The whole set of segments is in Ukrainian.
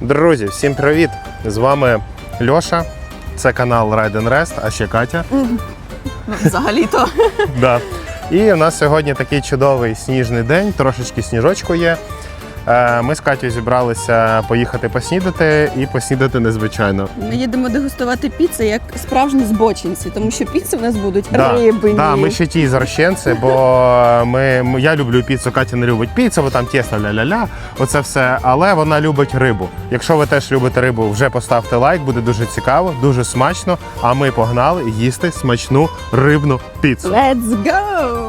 Друзі, всім привіт! З вами Льоша. Це канал Ride and Rest, а ще Катя. Ну, Взагалі-то. Да. І у нас сьогодні такий чудовий сніжний день, трошечки сніжочку є. Е, Ми з Катю зібралися поїхати поснідати і поснідати незвичайно. Ми їдемо дегустувати піцу як справжні збочинці, тому що піци в нас будуть Да, рибині. Да, ми ще ті зарощенці, бо ми, я люблю піцу, Катя не любить піцу, бо там тісто ля-ля-ля, оце все. Але вона любить рибу. Якщо ви теж любите рибу, вже поставте лайк, буде дуже цікаво, дуже смачно. А ми погнали їсти смачну рибну піцу. Let's go!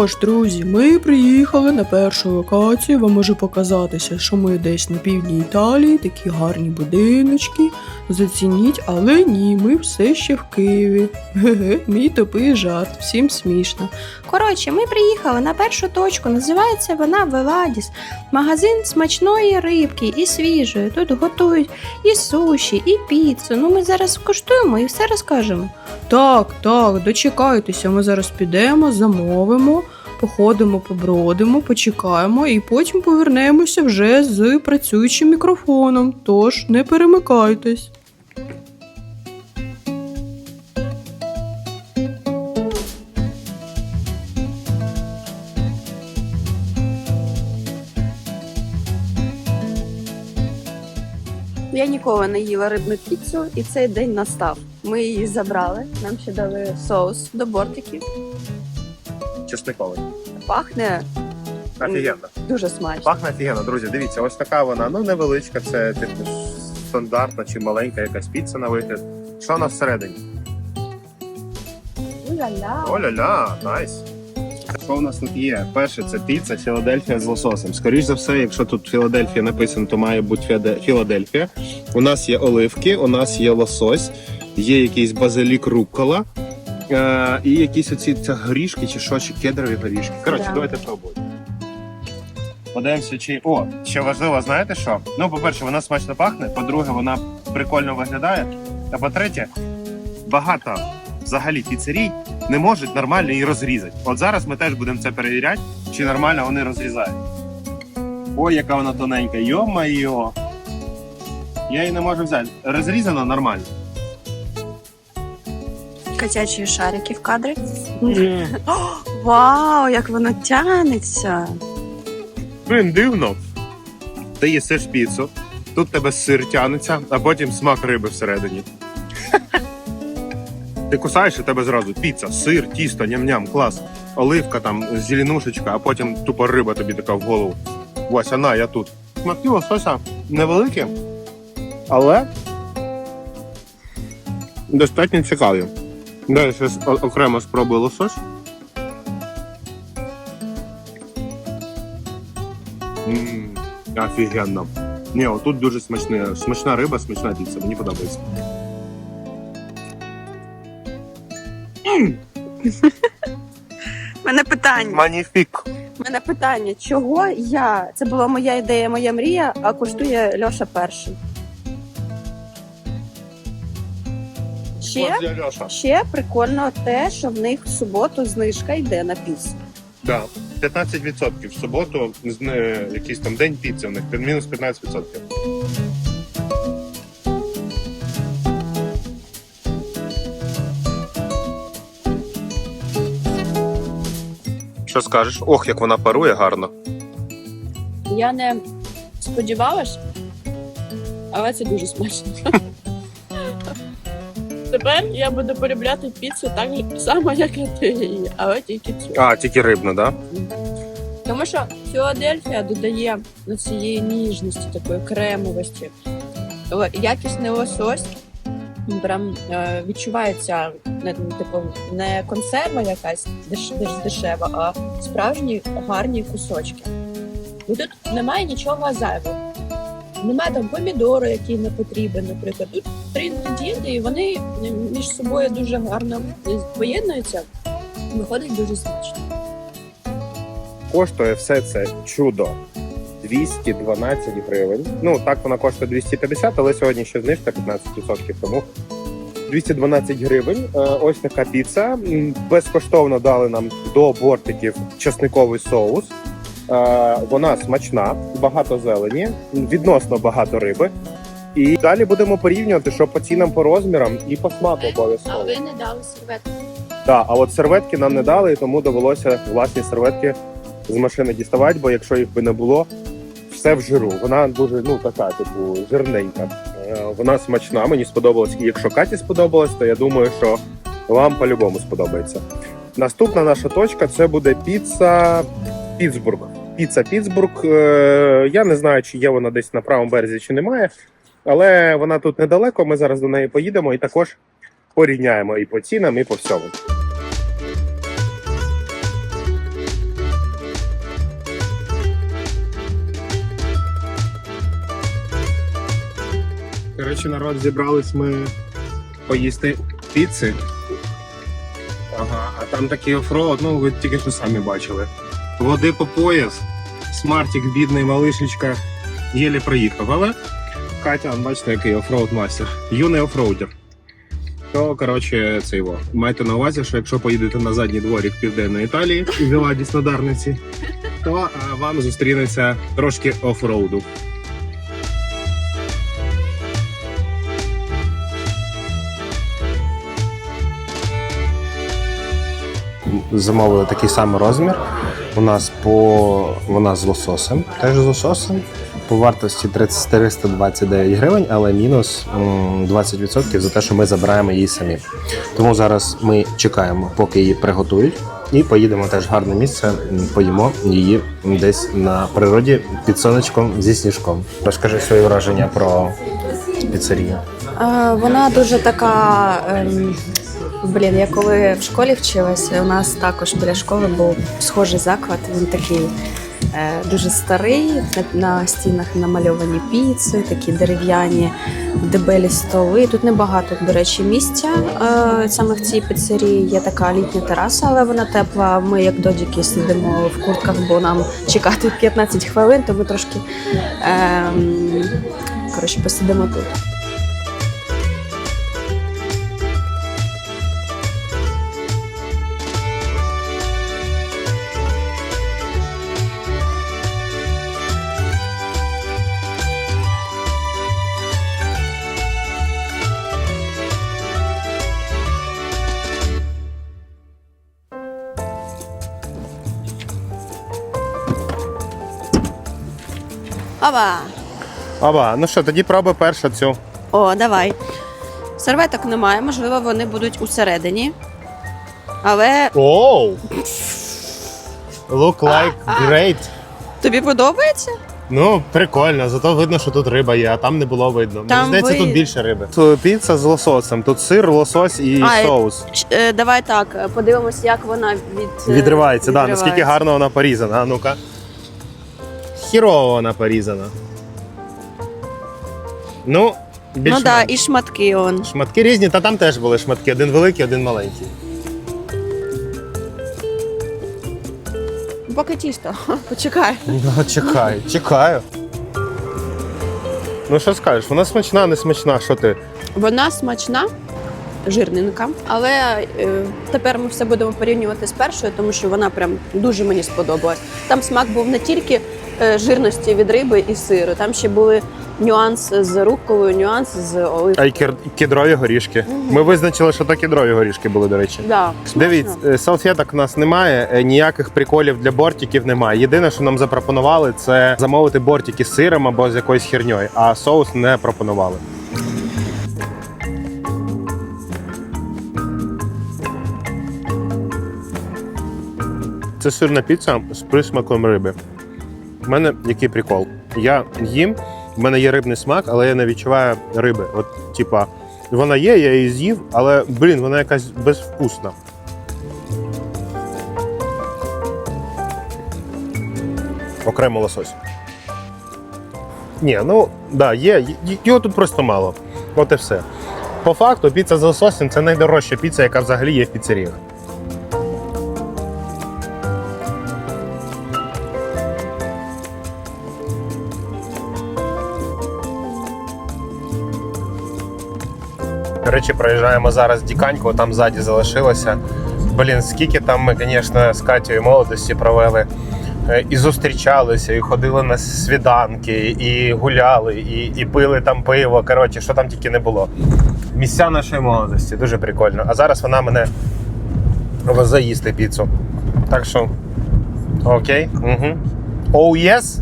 Тож, друзі, ми приїхали на першу локацію. Вам може показатися, що ми десь на півдні Італії, такі гарні будиночки. Зацініть, але ні, ми все ще в Києві. Ге-ге, мій тупий жарт, всім смішно. Коротше, ми приїхали на першу точку. Називається вона Веладіс. Магазин смачної рибки і свіжої. Тут готують і суші, і піцу. Ну ми зараз скуштуємо і все розкажемо. Так, так, дочекайтеся, ми зараз підемо, замовимо, походимо, побродимо, почекаємо і потім повернемося вже з працюючим мікрофоном. Тож не перемикайтесь. Я ніколи не їла рибну піцу, і цей день настав. Ми її забрали. Нам ще дали соус до бортиків. Чесниковий. Пахне Офігенно. дуже смачно. Пахне офігенно, друзі. Дивіться, ось така вона. Ну невеличка, це типу стандартна чи маленька якась піца на вигляд. Що нас всередині? Уля-ля. Оля-ля, найс. Що у нас тут є? Перше, це піца Філадельфія з лососем. Скоріше за все, якщо тут Філадельфія написано, то має бути Філадельфія. У нас є оливки, у нас є лосось, є якийсь базилік руккола, е- і якісь оці це горішки чи що, чи кедрові горішки. Коротше, Да. давайте пробуємо. Подивимося, чи. О, ще важливо, знаєте що? Ну, по-перше, вона смачно пахне, по-друге, вона прикольно виглядає. А по-третє, багато взагалі піцерій не можуть нормально її розрізати. От зараз ми теж будемо це перевіряти, чи нормально вони розрізають. Ой, яка вона тоненька, йо-майо. Я її не можу взяти. Розрізано нормально. Котячі шарики в кадрі. Вау, як воно тянеться. Блін, дивно. Ти їсиш піцу, тут в тебе сир тянеться, а потім смак риби всередині. Ти кусаєш і тебе зразу піца, сир, тісто, ням-ням, клас. Оливка там, зеленушечка, а потім тупо риба тобі така в голову. Ось вона, я тут. Смаки лосося невеликі, але достатньо цікаві. Далі о- окремо спробую лосось. Офігенно. Ні, отут дуже смачне, смачна риба, смачна піца, мені подобається. Мене питання. Маніфік. Мене питання, чого я? Це була моя ідея, моя мрія, а коштує Льоша перший. Ще, Льоша. ще прикольно те, що в них в суботу знижка йде на піцу. Да. 15% в суботу, якийсь там день піци у них, мінус 15%. Що скажеш? Ох, як вона парує гарно. Я не сподівалась, але це дуже смачно. Тепер я буду полюбляти піцу так само, як і ти її, але тільки цю. А, тільки рибна, да? Тому що Філадельфія додає ну, цієї ніжності, такої кремовості. Якісний лосось прям е, відчувається не, ну, типу, не консерва якась деш, деш, дешева, а справжні гарні кусочки. І тут немає нічого зайвого. Немає там помідору, який не потрібен, наприклад. Тут три інгредієнти, і вони між собою дуже гарно поєднуються. Виходить дуже смачно. Коштує все це чудо 212 гривень. Ну так вона коштує 250, але сьогодні ще знижка 15%, тому 212 гривень. Е, Ось така піца. Безкоштовно дали нам до бортиків часниковий соус. Е, Вона смачна, багато зелені, відносно багато риби. І далі будемо порівнювати, що по цінам, по розмірам і по смаку обов'язково. А ви не дали серветку. Так, а от серветки нам не дали, тому довелося власні серветки з машини діставати, бо якщо їх би не було, все в жиру. Вона дуже ну така, типу, жирненька. Е, Вона смачна, мені сподобалась. І якщо Каті сподобалось, то я думаю, що вам по-любому сподобається. Наступна наша точка це буде піца Піцбург. Піца Піцбург. Е, Я не знаю, чи є вона десь на правому березі, чи немає. Але вона тут недалеко. Ми зараз до неї поїдемо і також порівняємо і по цінам, і по всьому. Коротше, народ, зібрались ми поїсти піци. Ага, а там такий офроуд, ну ви тільки що самі бачили. Води по пояс, смартік, бідний малишечка, єлі проїхав. Але Катя, бачите, який офроуд мастер. Юний офроудер. То, коротше, це його. Майте на увазі, що якщо поїдете на задній дворік Південної Італії і Віладіс на то а, вам зустрінеться трошки офроуду. Замовили такий самий розмір. У нас по вона з лососем, теж з лососем. По вартості 30 329 гривень, але мінус м, 20% за те, що ми забираємо її самі. Тому зараз ми чекаємо, поки її приготують, і поїдемо теж в гарне місце, поїмо її десь на природі під сонечком зі сніжком. Розкажи свої враження про піцерію. Вона дуже така. Блін, я коли в школі вчилася, у нас також біля школи був схожий заклад. Він такий е, дуже старий. На, на стінах намальовані піци, такі дерев'яні, дебелі столи. Тут небагато, до речі, місця. Е, саме в цій піцерії є така літня тераса, але вона тепла. Ми, як додіки, сидимо в куртках, бо нам чекати 15 хвилин, то ми трошки ем, коротше, посидимо тут. Ава! Аба, ну що, тоді пробуй перша цю. О, давай. Серветок немає, можливо, вони будуть усередині. Але Оу! Look like great. тобі подобається? Ну, прикольно, зато видно, що тут риба є, а там не було видно. Там Мені здається, ви- тут більше риби. Тут піца з лососем, тут сир, лосось і А, і- соус. Е, давай так, е, подивимось, як вона від... е, Відривається, да, відривається. наскільки гарно вона порізана. А ну-ка. Хірово вона порізана. Ну, більш Ну так, да, і шматки он. Шматки різні, та там теж були шматки. Один великий, один маленький. Поки тісто. Почекай. Ну, чекаю, чекаю. Ну що скажеш, вона смачна, не смачна, що ти? Вона смачна, жирненька, але е, тепер ми все будемо порівнювати з першою, тому що вона прям дуже мені сподобалась. Там смак був не тільки жирності від риби і сиру, там ще були нюанси з рукколою, нюанси з А оливкою. й кедрові горішки. Ми визначили, що то кедрові горішки були, до речі. Да. Дивіться, е, салфеток у нас немає, е, ніяких приколів для бортиків немає. Єдине, що нам запропонували, це замовити бортики з сиром або з якоюсь херньою, а соус не пропонували. Це сирна піца з присмаком риби. У мене який прикол. Я їм, в мене є рибний смак, але я не відчуваю риби. От, типа, вона є, я її з'їв, але блін, вона якась безвкусна. Окремо лосось. Ні, ну да, є. Його тут просто мало. От і все. По факту, піца з лососем це найдорожча піца, яка взагалі є в піцеріях. До речі, проїжджаємо зараз Діканьку, там ззаді залишилося. Блін, скільки там ми, звісно, з Катєю молодості провели. Е, І зустрічалися, і ходили на свіданки, і гуляли, і, і пили там пиво. Коротше, що там тільки не було. Місця нашої молодості, дуже прикольно. А зараз вона мене везе їсти піцу. Так що, окей. Угу. Oh, yes?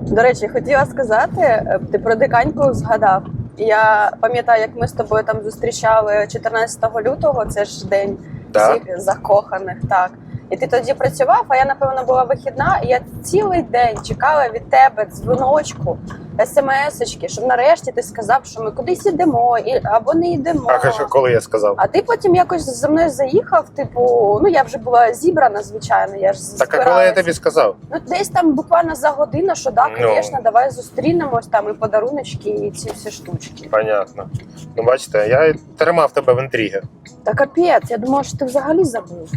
До речі, хотіла сказати, е, ти про диканьку згадав. Я пам'ятаю, як ми з тобою там зустрічали 14 лютого, це ж день да. всіх закоханих, так. І ти тоді працював, а я, напевно, була вихідна, і я цілий день чекала від тебе дзвіночку, смс-очки, щоб нарешті ти сказав, що ми кудись йдемо, і, або не йдемо. А що, коли я сказав? А ти потім якось за мною заїхав, типу, ну я вже була зібрана, звичайно, я ж Так, а коли я тобі сказав? Ну, десь там буквально за годину, що да, Ну. звісно, давай зустрінемось там і подаруночки, і ці всі штучки. Понятно. Ну, бачите, я тримав тебе в інтригі. Та капець, я думала, що ти взагалі забув.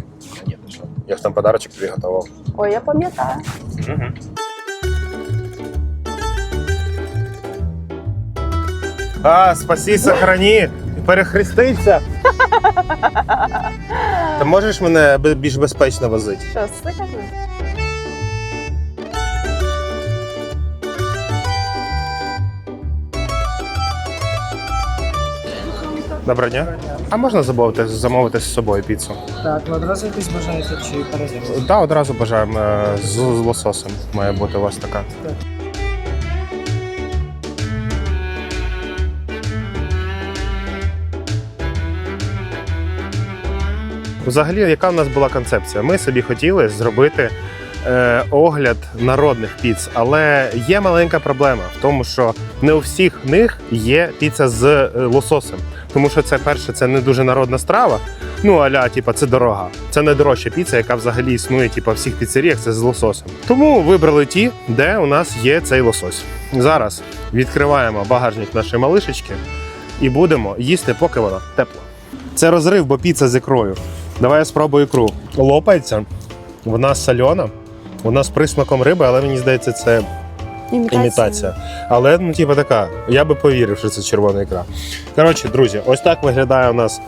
Ні, ти що? Я ж там подарочок тобі готував. Ой, я пам'ятаю. Угу. А, спаси, сохрани, перехреститься. Ти можеш мене більш безпечно возити? Що, слухай? Доброго дня. А можна замовити, замовити з собою піцу? Так, ну одразу якусь бажаєте чи перезимку? Так, да, одразу бажаємо е, з, з лососем. Має бути у вас така. Взагалі, яка в нас була концепція? Ми собі хотіли зробити е, огляд народних піц, але є маленька проблема в тому, що не у всіх них є піца з е, лососем. Тому що це перше, це не дуже народна страва. Ну, аля, типа, це дорога. Це найдорожча піца, яка взагалі існує, типа, в всіх піцеріях, це з лососем. Тому вибрали ті, де у нас є цей лосось. Зараз відкриваємо багажник нашої малишечки і будемо їсти, поки вона тепла. Це розрив, бо піца з ікрою. Давай я спробую ікру. Лопається, вона сольона, вона з присмаком риби, але мені здається, це імітація. Але ну, типу, така. Я би повірив, що це червона ікра. Коротше, друзі, ось так виглядає у нас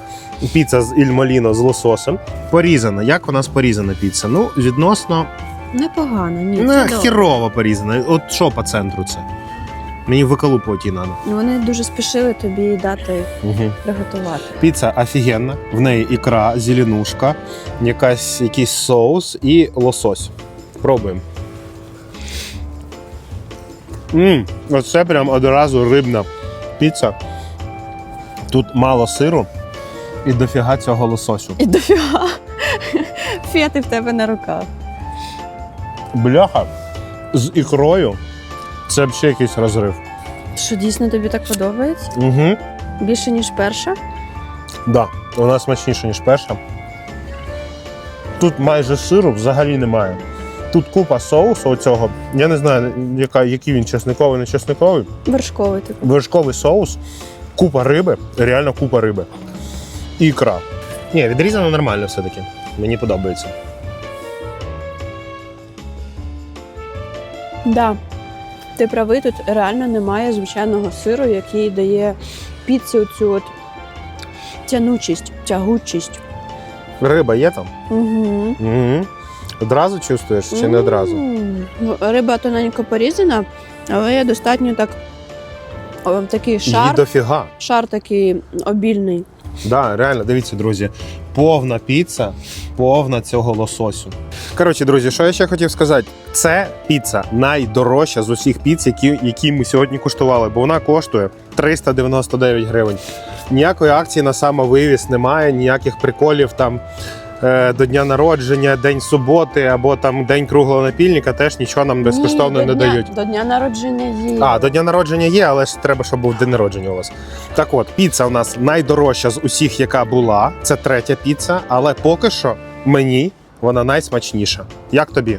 піца з ільмоліно з лососем. Порізана. Як у нас порізана піца? Ну, відносно Непогано, ні. ну, це добре. хірово порізана. От що по центру це? Мені виколупувати її треба. Вони дуже спішили тобі дати Угу. приготувати. Піца офігенна. В неї ікра, зеленушка, якась, якийсь соус і лосось. Пробуємо. Мм, оце прям одразу рибна піца. Тут мало сиру і дофіга цього лососю. І дофіга. Фети в тебе на руках. Бляха з ікрою. Це взагалі якийсь розрив. Що дійсно тобі так подобається? Угу. Більше, ніж перша? Да, вона смачніша, ніж перша. Тут майже сиру взагалі немає. Тут купа соусу оцього. Я не знаю, яка, який він чесниковий, не чесниковий. Вершковий типу. Вершковий соус, купа риби, реально купа риби. Ікра. Ні, відрізано нормально все-таки. Мені подобається. Да. Ти правий, тут реально немає звичайного сиру, який дає піці оцю от тянучість, тягучість. Риба є там? Угу. Угу. Одразу чувствуєш чи не одразу? Риба тоненько порізана, але є достатньо так. о, Такий Її шар, дофіга. шар такий обільний. Да, реально, дивіться, друзі. Повна піца, повна цього лососю. Коротше, друзі, що я ще хотів сказати? Це піца найдорожча з усіх піц, які, які ми сьогодні куштували, бо вона коштує 399 гривень. Ніякої акції на самовивіз немає, ніяких приколів там до дня народження, день суботи або там день круглого напільника, теж нічого нам безкоштовно Ні, не дня, дають. До дня народження є. А, до дня народження є, але ж треба, щоб був день народження у вас. Так от, піца у нас найдорожча з усіх, яка була. Це третя піца, але поки що мені вона найсмачніша. Як тобі?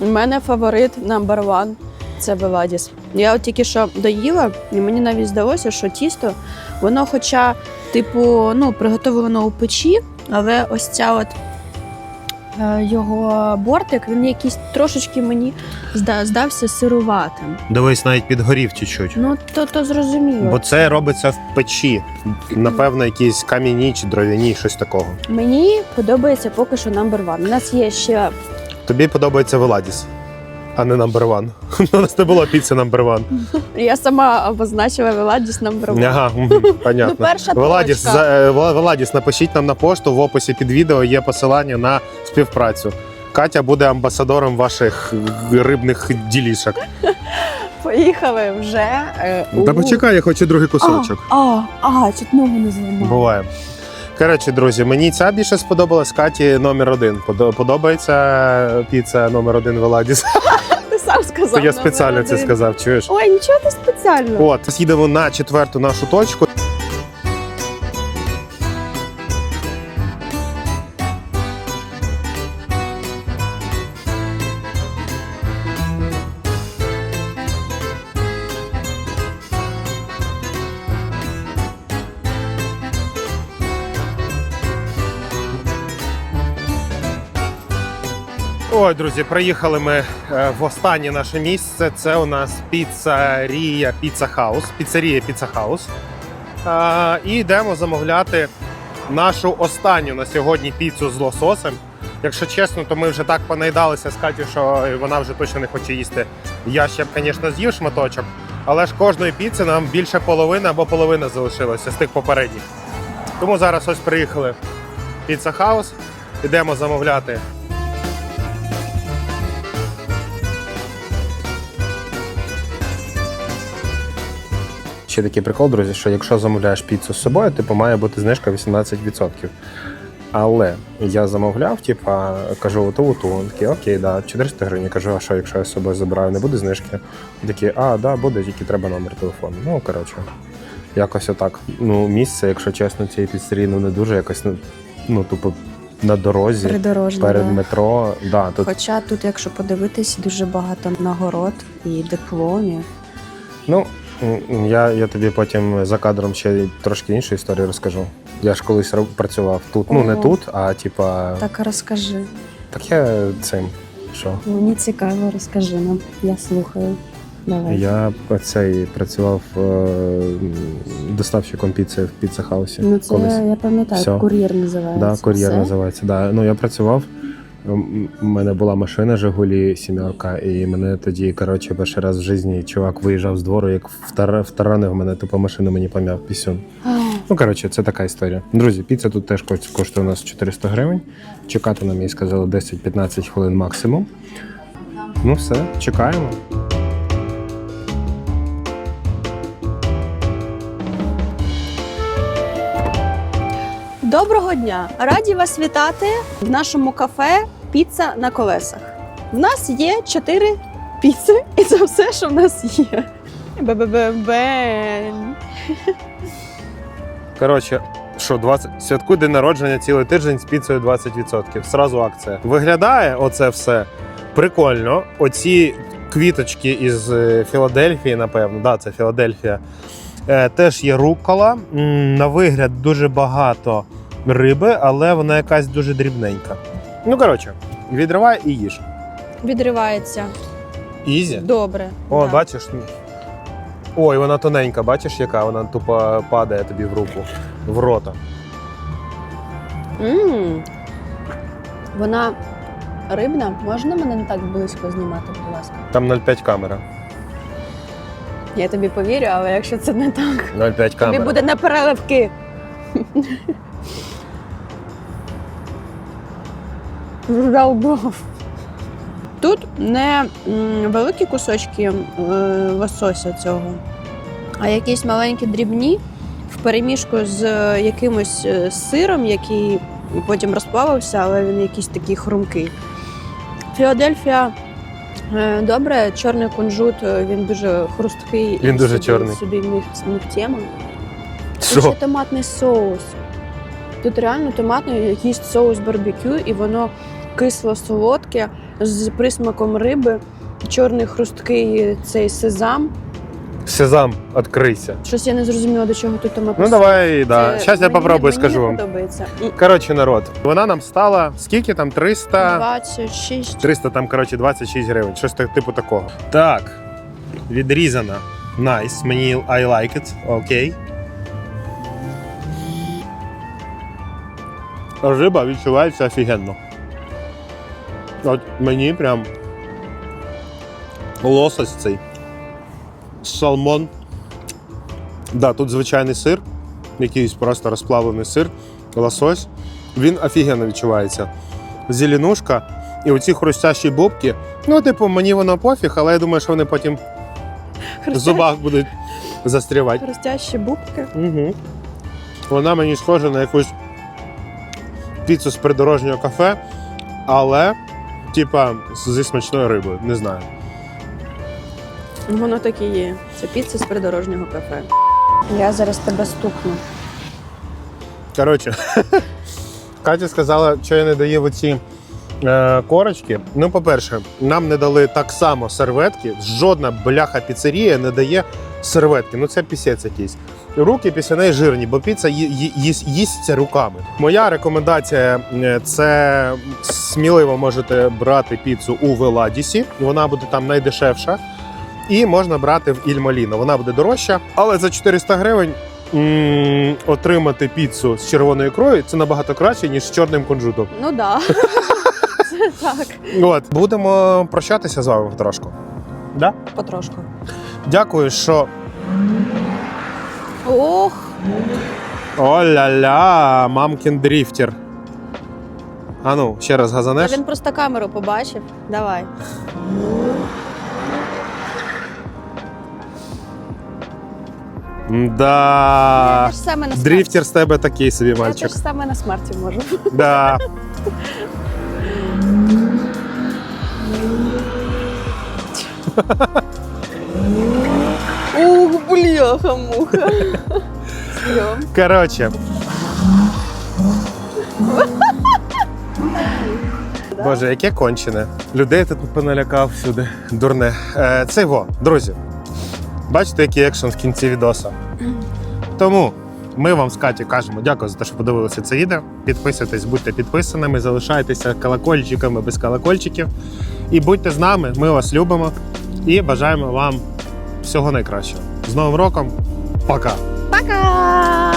У мене фаворит number one. Це Веладіс. Я от тільки що доїла, і мені навіть здалося, що тісто, воно, хоча, типу, ну, приготовлено у печі, але ось ця от е, його бортик, він якийсь трошечки мені здався сируватим. Дивись, навіть підгорів чуть-чуть. Ну, то, то зрозуміло. Бо це робиться в печі. Напевно, якісь кам'яні чи дров'яні, щось такого. Мені подобається поки що number one. У нас є ще Тобі подобається Веладіс, а не number one. У нас не було піци number one. я сама обозначила Веладіс number one. Ага, Ну, понятно. перша Веладіс, точка. за- е, Вела- Веладіс, напишіть нам на пошту в описі під відео є посилання на співпрацю. Катя буде амбасадором ваших рибних ділішок. Поїхали вже. е, Та почекай, я хочу другий кусочок. А, а, чуть ногу не зламала. Буває. Коротше, друзі, мені ця більше сподобалась Каті номер один. Подо- Подобається піца номер один Веладіс. Сам сказав. То я спеціально це сказав. Чуєш? Ой, нічого ти спеціально. От, їдемо на четверту нашу точку. Друзі, приїхали ми е, в останнє наше місце. Це у нас піцерія Піца Хаус. Піцерія Піца Хаус. І йдемо замовляти нашу останню на сьогодні піцу з лососем. Якщо чесно, то ми вже так понаїдалися з Катю, що вона вже точно не хоче їсти. Я ще б, звісно, з'їв шматочок, але ж кожної піци нам більше половини або половина залишилася з тих попередніх. Тому зараз ось приїхали в Піца Хаус. Йдемо замовляти Ще такий прикол, друзі, що якщо замовляєш піцу з собою, типу має бути знижка 18%. Але я замовляв, типа, кажу, оту, оту. Він такий, окей, да, 400 гривень. Я кажу, а що, якщо я з собою забираю, не буде знижки? Він Такі, а, да, буде, тільки треба номер телефону. Ну, коротше, якось отак. Ну, місце, якщо чесно, цієї піцерії ну, не дуже якось, ну, ну, тупо на дорозі, Придорожні, перед да. метро. Да, тут, Хоча тут, якщо подивитись, дуже багато нагород і дипломів. Ну, я, я тобі потім за кадром ще трошки іншу історію розкажу. Я ж колись працював тут. Ну, не тут, а типа. Так, розкажи. Так я цим. Що? Мені цікаво, розкажи нам. Я слухаю. Давай. Я цей працював е, доставщиком піци в піцехаусі. Ну, це колись. я пам'ятаю, Все. кур'єр називається. Да, кур'єр називається. Да. Ну, я працював. У мене була машина Жигулі сімерка, і мене тоді, коротше, перший раз в житті чувак виїжджав з двору, як втара- втаранив мене, тупо машину мені пом'яв пісюн. Ну, коротше, це така історія. Друзі, піца тут теж кош- коштує у нас 400 гривень. Чекати нам їй сказали 10-15 хвилин максимум. Ну, все, чекаємо. Доброго дня! Раді вас вітати в нашому кафе Піца на колесах. В нас є чотири піци, і це все, що в нас є. Бе-бе-бе-бен. Коротше, що 20... святкуй день народження цілий тиждень з піцею 20%. Сразу акція. Виглядає оце все прикольно. Оці квіточки із е, Філадельфії, напевно, да, це Філадельфія. Е, теж є рукола. На вигляд дуже багато риби, але вона якась дуже дрібненька. Ну, коротше, відривай і їж. Відривається. Ізі. Добре. О, Да. бачиш? Ой, вона тоненька, бачиш, яка вона тупо падає тобі в руку, в рота. М. Вона рибна. Можна мене не так близько знімати, будь ласка? Там 0,5 камера. Я тобі повірю, але якщо це не так, 0,5 тобі буде на переливки. Жалбов. Тут не великі кусочки е, лосося цього, а якісь маленькі дрібні в переміжку з е, якимось е, сиром, який потім розплавився, але він якийсь такий хрумкий. Філадельфія добре, чорний кунжут, він дуже хрусткий. Він і дуже сюди- чорний. Них тема. Тут Що? ще томатний соус. Тут реально томатний якийсь соус барбекю, і воно кисло-солодке з присмаком риби. чорний хрусткий цей сезам. Сезам, відкрийся. Щось я не зрозуміла, до чого тут томатна Ну давай, да. Зараз я попробую, мені скажу вам. подобається. Коротше, народ, вона нам стала скільки там? 300... 26. 300 там, коротше, 26 гривень. Щось так- типу такого. Так. Відрізана. Найс. Мені I like it. Окей. Риба відчувається офігенно. От мені прям лосось цей. Салмон. Да, тут звичайний сир, якийсь просто розплавлений сир, лосось. Він офігенно відчувається. Зеленушка і оці хрустящі бубки. Ну, типу, мені воно пофіг, але я думаю, що вони потім в зубах будуть застрівати. Хрустящі бубки. Угу. Вона мені схожа на якусь піцу з придорожнього кафе, але, типа, зі смачною рибою. Не знаю. Воно так і є. Це піца з придорожнього кафе. Я зараз тебе стукну. Коротше, Катя сказала, що я не даю оці е, корочки. Ну, по-перше, нам не дали так само серветки. Жодна бляха піцерія не дає серветки. Ну це пісець якийсь. Руки після неї жирні, бо піца їсться руками. Моя рекомендація е, це сміливо можете брати піцу у Веладісі. Вона буде там найдешевша. І можна брати в Ільмаліно. Вона буде дорожча, але за 400 гривень м, отримати піцу з червоною ікрою це набагато краще, ніж з чорним кунжутом. Ну да. Так. От будемо прощатися з вами трошку. Да? Потрошку. Дякую, що Ох, О-ля-ля, мамкін дріфтер. А ну, ще раз та газанеш. він просто камеру побачив. Давай. Я Да. теж саме на смерті. Дріфтер з тебе такий собі Я мальчик. теж саме на смерті можу. Да. Ух, бляха, муха. Коротше. Боже, яке кончене. Людей тут поналякав всюди. Дурне. Е, це во, друзі. Бачите, який екшен в кінці відоса. Тому ми вам з Каті кажемо дякую за те, що подивилися це відео. Підписуйтесь, будьте підписаними, залишайтеся колокольчиками без колокольчиків. І будьте з нами, ми вас любимо і бажаємо вам всього найкращого. З Новим роком! Пока! Пока!